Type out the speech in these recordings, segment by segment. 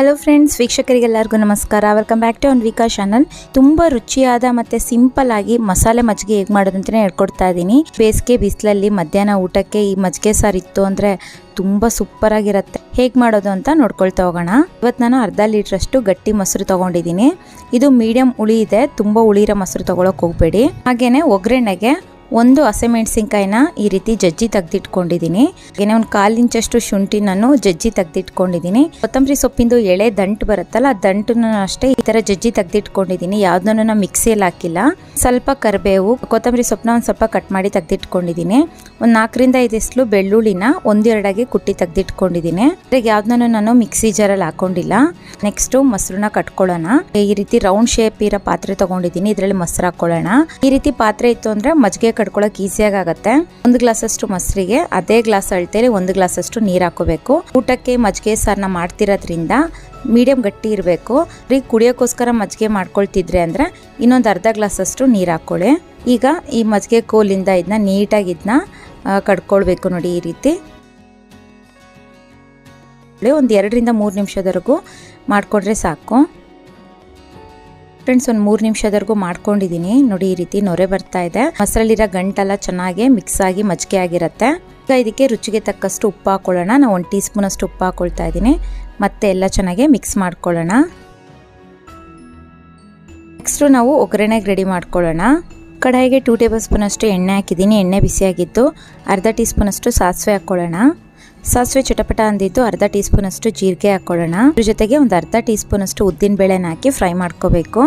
Hello friends ವೀಕ್ಷಕರಿಗೆಲ್ಲರಿಗೂ ನಮಸ್ಕಾರ. Welcome back to Anvika channel ತುಂಬ ರುಚಿಯಾದ ಮತ್ತು ಸಿಂಪಲ್ ಆಗಿ ಮಸಾಲೆ ಮಜ್ಜಿಗೆ ಹೇಗೆ ಮಾಡೋದು ಅಂತಲೇ ಹೇಳ್ಕೊಡ್ತಾ ಇದ್ದೀನಿ. ಬೇಸಿಗೆ ಬಿಸಿಲಲ್ಲಿ ಮಧ್ಯಾಹ್ನ ಊಟಕ್ಕೆ ಈ ಮಜ್ಜಿಗೆ ಸಾರು ಇತ್ತು ಅಂದರೆ ತುಂಬ ಸೂಪರ್ ಆಗಿರುತ್ತೆ. ಹೇಗೆ ಮಾಡೋದು ಅಂತ ನೋಡ್ಕೊಳ್ತಾ ಹೋಗೋಣ. ಇವತ್ತು ನಾನು ಅರ್ಧ ಲೀಟ್ರಷ್ಟು ಗಟ್ಟಿ ಮೊಸರು ತೊಗೊಂಡಿದ್ದೀನಿ. ಇದು ಮೀಡಿಯಂ ಹುಳಿ ಇದೆ, ತುಂಬ ಹುಳಿರೋ ಮೊಸರು ತೊಗೊಳಕ್ಕೆ ಹೋಗಬೇಡಿ. ಹಾಗೆಯೇ ಒಗ್ಗರಣೆಗೆ ಒಂದು ಹಸಿಮೆಣಸಿನ್ಕಾಯಿನ ಈ ರೀತಿ ಜಜ್ಜಿ ತೆಗ್ದಿಟ್ಕೊಂಡಿದ್ದೀನಿ. ಏನೇ ಒಂದು ಕಾಲು ಇಂಚಷ್ಟು ಶುಂಠಿ ನಾನು ಜಜ್ಜಿ ತೆಗ್ದಿಟ್ಕೊಂಡಿದ್ದೀನಿ. ಕೊತ್ತಂಬರಿ ಸೊಪ್ಪಿಂದು ಎಳೆ ದಂಟು ಬರುತ್ತಲ್ಲ, ಆ ದಂಟನ್ನು ಅಷ್ಟೇ ಈ ತರ ಜಜ್ಜಿ ತೆಗ್ದಿಟ್ಕೊಂಡಿದ್ದೀನಿ. ಯಾವುದನ್ನು ನಾನು ಮಿಕ್ಸಿಯಲ್ಲಿ ಹಾಕಿಲ್ಲ. ಸ್ವಲ್ಪ ಕರಿಬೇವು, ಕೊತ್ತಂಬರಿ ಸೊಪ್ಪನ್ನ ಒಂದು ಸ್ವಲ್ಪ ಕಟ್ ಮಾಡಿ ತೆಗ್ದಿಟ್ಕೊಂಡಿದ್ದೀನಿ. ಒಂದು ನಾಲ್ಕರಿಂದ ಇಸ್ಲು ಬೆಳ್ಳುಳ್ಳಿನ ಒಂದೆರಡಾಗಿ ಕುಟ್ಟಿ ತೆಗ್ದಿಟ್ಕೊಂಡಿದ್ದೀನಿ. ಅದ್ರಾಗ ಯಾವ್ದನ್ನು ನಾನು ಮಿಕ್ಸಿ ಜಾರಲ್ಲಿ ಹಾಕೊಂಡಿಲ್ಲ. ನೆಕ್ಸ್ಟು ಮೊಸರನ್ನ ಕಟ್ಕೊಳ್ಳೋಣ. ಈ ರೀತಿ ರೌಂಡ್ ಶೇಪ್ ಇರೋ ಪಾತ್ರೆ ತೊಗೊಂಡಿದ್ದೀನಿ. ಇದರಲ್ಲಿ ಮೊಸರು ಹಾಕೊಳ್ಳೋಣ. ಈ ರೀತಿ ಪಾತ್ರೆ ಇತ್ತು ಅಂದ್ರೆ ಮಜ್ಜಿಗೆ ಕಟ್ಕೊಳಕ್ ಈಸಿಯಾಗಿ ಆಗುತ್ತೆ ಒಂದು ಗ್ಲಾಸ್ ಅಷ್ಟು ಮೊಸರಿಗೆ, ಅದೇ ಗ್ಲಾಸ್ ಅಳ್ತೇಲಿ ಒಂದು ಗ್ಲಾಸ್ ಅಷ್ಟು ನೀರು ಹಾಕೋಬೇಕು. ಊಟಕ್ಕೆ ಮಜ್ಜಿಗೆ ಸಾರನ್ನ ಮಾಡ್ತಿರೋದ್ರಿಂದ ಮೀಡಿಯಂ ಗಟ್ಟಿ ಇರಬೇಕು. ರೀ, ಕುಡಿಯೋಕ್ಕೋಸ್ಕರ ಮಜ್ಜಿಗೆ ಮಾಡ್ಕೊಳ್ತಿದ್ರೆ ಅಂದರೆ ಇನ್ನೊಂದು ಅರ್ಧ ಗ್ಲಾಸ್ ಅಷ್ಟು ನೀರು ಹಾಕ್ಕೊಳ್ಳಿ ಈಗ ಈ ಮಜ್ಜಿಗೆ ಕೋಲಿಂದ ಇದನ್ನ ನೀಟಾಗಿ ಇದನ್ನ ಕಡ್ಕೊಳ್ಬೇಕು ನೋಡಿ ಈ ರೀತಿ. ಒಂದು ಎರಡರಿಂದ ಮೂರು ನಿಮಿಷದವರೆಗೂ ಮಾಡಿಕೊಂಡ್ರೆ ಸಾಕು. ಫ್ರೆಂಡ್ಸ್ ಒಂದು ಮೂರು ನಿಮಿಷದವರೆಗೂ ಮಾಡ್ಕೊಂಡಿದ್ದೀನಿ ನೋಡಿ, ಈ ರೀತಿ ನೊರೆ ಬರ್ತಾ ಇದೆ. ಮೊಸರಲ್ಲಿರೋ ಗಂಟೆಲ್ಲ ಚೆನ್ನಾಗಿ ಮಿಕ್ಸ್ ಆಗಿ ಮಜ್ಜಿಗೆ ಆಗಿರುತ್ತೆ. ಈಗ ಇದಕ್ಕೆ ರುಚಿಗೆ ತಕ್ಕಷ್ಟು ಉಪ್ಪು ಹಾಕೊಳ್ಳೋಣ. ನಾವು ಒಂದು ಟೀ ಸ್ಪೂನ್ ಉಪ್ಪು ಹಾಕೊಳ್ತಾ ಇದ್ದೀನಿ. ಮತ್ತೆ ಎಲ್ಲ ಚೆನ್ನಾಗಿ ಮಿಕ್ಸ್ ಮಾಡ್ಕೊಳ್ಳೋಣ. ನೆಕ್ಸ್ಟು ನಾವು ಒಗ್ಗರಣೆಗೆ ರೆಡಿ ಮಾಡ್ಕೊಳ್ಳೋಣ. ಕಡಾಯಿಗೆ ಟೂ ಟೇಬಲ್ ಸ್ಪೂನ್ ಅಷ್ಟು ಎಣ್ಣೆ ಹಾಕಿದ್ದೀನಿ. ಎಣ್ಣೆ ಬಿಸಿಯಾಗಿದ್ದು ಅರ್ಧ ಟೀ ಸ್ಪೂನ್ ಅಷ್ಟು ಸಾಸಿವೆ ಹಾಕ್ಕೊಳ್ಳೋಣ ಸಾಸಿವೆ ಚಟಪಟ ಅಂದಿದ್ದು ಅರ್ಧ ಟೀ ಸ್ಪೂನ್ ಅಷ್ಟು ಜೀರಿಗೆ ಹಾಕೊಳ್ಳೋಣ ಅದ್ರ ಜೊತೆಗೆ ಒಂದು ಅರ್ಧ ಟೀ ಸ್ಪೂನ್ ಅಷ್ಟು ಉದ್ದಿನ ಬೇಳೆನ ಹಾಕಿ ಫ್ರೈ ಮಾಡ್ಕೋಬೇಕು.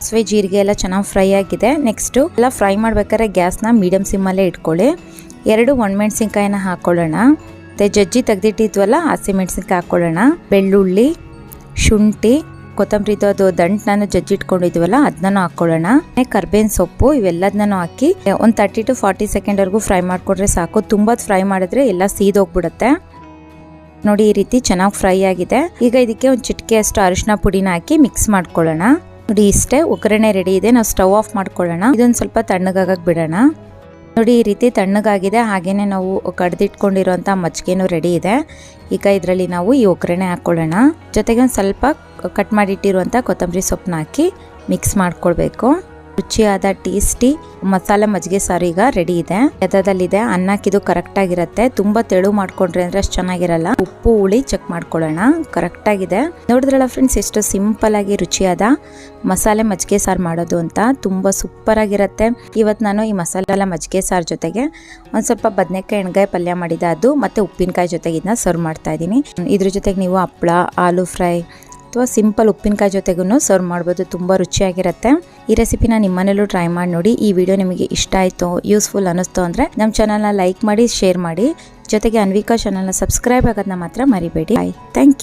ಸಾಸಿವೆ ಜೀರಿಗೆ ಎಲ್ಲ ಚೆನ್ನಾಗಿ ಫ್ರೈ ಆಗಿದೆ. ನೆಕ್ಸ್ಟು ಎಲ್ಲ ಫ್ರೈ ಮಾಡ್ಬೇಕಾದ್ರೆ ಗ್ಯಾಸ್ನ ಮೀಡಿಯಮ್ ಸಿಮ್ಮಲ್ಲೇ ಇಟ್ಕೊಳ್ಳಿ. ಎರಡು ಒಣಮೆಣ್ಸಿನ್ಕಾಯಿನ ಹಾಕೊಳ್ಳೋಣ ಮತ್ತು ಜಜ್ಜಿ ತೆಗ್ದಿಟ್ಟಿದ್ವಲ್ಲ ಹಸಿಮೆಣ್ಸಿನ್ಕಾಯಿ ಹಾಕೊಳ್ಳೋಣ ಬೆಳ್ಳುಳ್ಳಿ, ಶುಂಠಿ ಕೊತ್ತಂಬರಿದು ಅದು ದಂಟ್ನ ಜಜ್ಜಿಟ್ಕೊಂಡಿದ್ವಲ್ಲ ಅದನ್ನ ಹಾಕೊಳ್ಳೋಣ ಕರ್ಬೇವಿನ ಸೊಪ್ಪು ಇವೆಲ್ಲದನ್ನ ಹಾಕಿ ಒಂದು ತರ್ಟಿ ಟು ಫಾರ್ಟಿ ಸೆಕೆಂಡ್ವರೆಗೂ ಫ್ರೈ ಮಾಡಿಕೊಟ್ರೆ ಸಾಕು. ತುಂಬಾ ಫ್ರೈ ಮಾಡಿದ್ರೆ ಎಲ್ಲ ಸೀದೋಗ್ಬಿಡುತ್ತೆ. ನೋಡಿ, ಈ ರೀತಿ ಚೆನ್ನಾಗಿ ಫ್ರೈ ಆಗಿದೆ. ಈಗ ಇದಕ್ಕೆ ಒಂದು ಚಿಟಿಕೆ ಅಷ್ಟು ಅರಿಶಿನ ಪುಡಿನ ಹಾಕಿ ಮಿಕ್ಸ್ ಮಾಡ್ಕೊಳ್ಳೋಣ. ನೋಡಿ, ಇಷ್ಟೇ ಒಗ್ಗರಣೆ ರೆಡಿ ಇದೆ. ನಾವು ಸ್ಟವ್ ಆಫ್ ಮಾಡ್ಕೊಳ್ಳೋಣ. ಇದೊಂದು ಸ್ವಲ್ಪ ತಣ್ಣಗಾಗಕ್ಕೆ ಬಿಡೋಣ. ನೋಡಿ, ಈ ರೀತಿ ತಣ್ಣಗಾಗಿದೆ. ಹಾಗೇನೆ ನಾವು ಕಡ್ದಿಟ್ಕೊಂಡಿರುವಂಥ ಮಜ್ಜಿಗೆನೂ ರೆಡಿ ಇದೆ. ಈಗ ಇದರಲ್ಲಿ ನಾವು ಈ ಒಗ್ಗರಣೆ ಹಾಕ್ಕೊಳ್ಳೋಣ ಜೊತೆಗೆ ಒಂದು ಸ್ವಲ್ಪ ಕಟ್ ಮಾಡಿಟ್ಟಿರುವಂಥ ಕೊತ್ತಂಬರಿ ಸೊಪ್ಪನ್ನ ಹಾಕಿ ಮಿಕ್ಸ್ ಮಾಡ್ಕೊಳ್ಬೇಕು. ರುಚಿಯಾದ ಟೇಸ್ಟಿ ಮಸಾಲೆ ಮಜ್ಜಿಗೆ ಸಾರು ಈಗ ರೆಡಿ ಇದೆ. ಎದದಲ್ಲಿದೆ ಅನ್ನಕ್ಕಿದು ಕರೆಕ್ಟ್ ಆಗಿರತ್ತೆ. ತುಂಬಾ ತೆಳು ಮಾಡ್ಕೊಂಡ್ರೆ ಅಂದ್ರೆ ಅಷ್ಟು ಚೆನ್ನಾಗಿರಲ್ಲ. ಉಪ್ಪು, ಹುಳಿ ಚೆಕ್ ಮಾಡ್ಕೊಳ್ಳೋಣ. ಕರೆಕ್ಟ್ ಆಗಿದೆ. ನೋಡಿದ್ರಲ್ಲ ಫ್ರೆಂಡ್ಸ್ ಎಷ್ಟು ಸಿಂಪಲ್ ಆಗಿ ರುಚಿಯಾದ ಮಸಾಲೆ ಮಜ್ಜಿಗೆ ಸಾರು ಮಾಡೋದು ಅಂತ. ತುಂಬಾ ಸೂಪರ್ ಆಗಿರುತ್ತೆ. ಇವತ್ತು ನಾನು ಈ ಮಸಾಲೆ ಮಜ್ಜಿಗೆ ಸಾರು ಜೊತೆಗೆ ಒಂದ್ ಸ್ವಲ್ಪ ಬದನೆಕಾಯಿ ಎಣ್ಗಾಯಿ ಪಲ್ಯ ಮಾಡಿದ ಅದು ಮತ್ತೆ ಉಪ್ಪಿನಕಾಯಿ ಜೊತೆಗೆ ಇದನ್ನ ಸರ್ವ್ ಮಾಡ್ತಾ ಇದ್ದೀನಿ. ಇದ್ರ ಜೊತೆಗೆ ನೀವು ಹಪ್ಪಳ ಆಲೂ ಫ್ರೈ ಅಥವಾ ಸಿಂಪಲ್ ಉಪ್ಪಿನಕಾಯಿ ಜೊತೆಗೂ ಸರ್ವ್ ಮಾಡ್ಬೋದು. ತುಂಬ ರುಚಿಯಾಗಿರುತ್ತೆ. ಈ ರೆಸಿಪಿನ ನಿಮ್ಮ ಮನೇಲೂ ಟ್ರೈ ಮಾಡಿ ನೋಡಿ. ಈ ವಿಡಿಯೋ ನಿಮಗೆ ಇಷ್ಟ ಆಯಿತು ಯೂಸ್ಫುಲ್ ಅನ್ನಿಸ್ತು ಅಂದರೆ ನಮ್ಮ ಚಾನಲ್ನ ಲೈಕ್ ಮಾಡಿ ಶೇರ್ ಮಾಡಿ. ಜೊತೆಗೆ ಅನ್ವಿಕಾ ಚಾನಲ್ನ ಸಬ್ಸ್ಕ್ರೈಬ್ ಆಗೋದನ್ನ ಮಾತ್ರ ಮರಿಬೇಡಿ. Thank you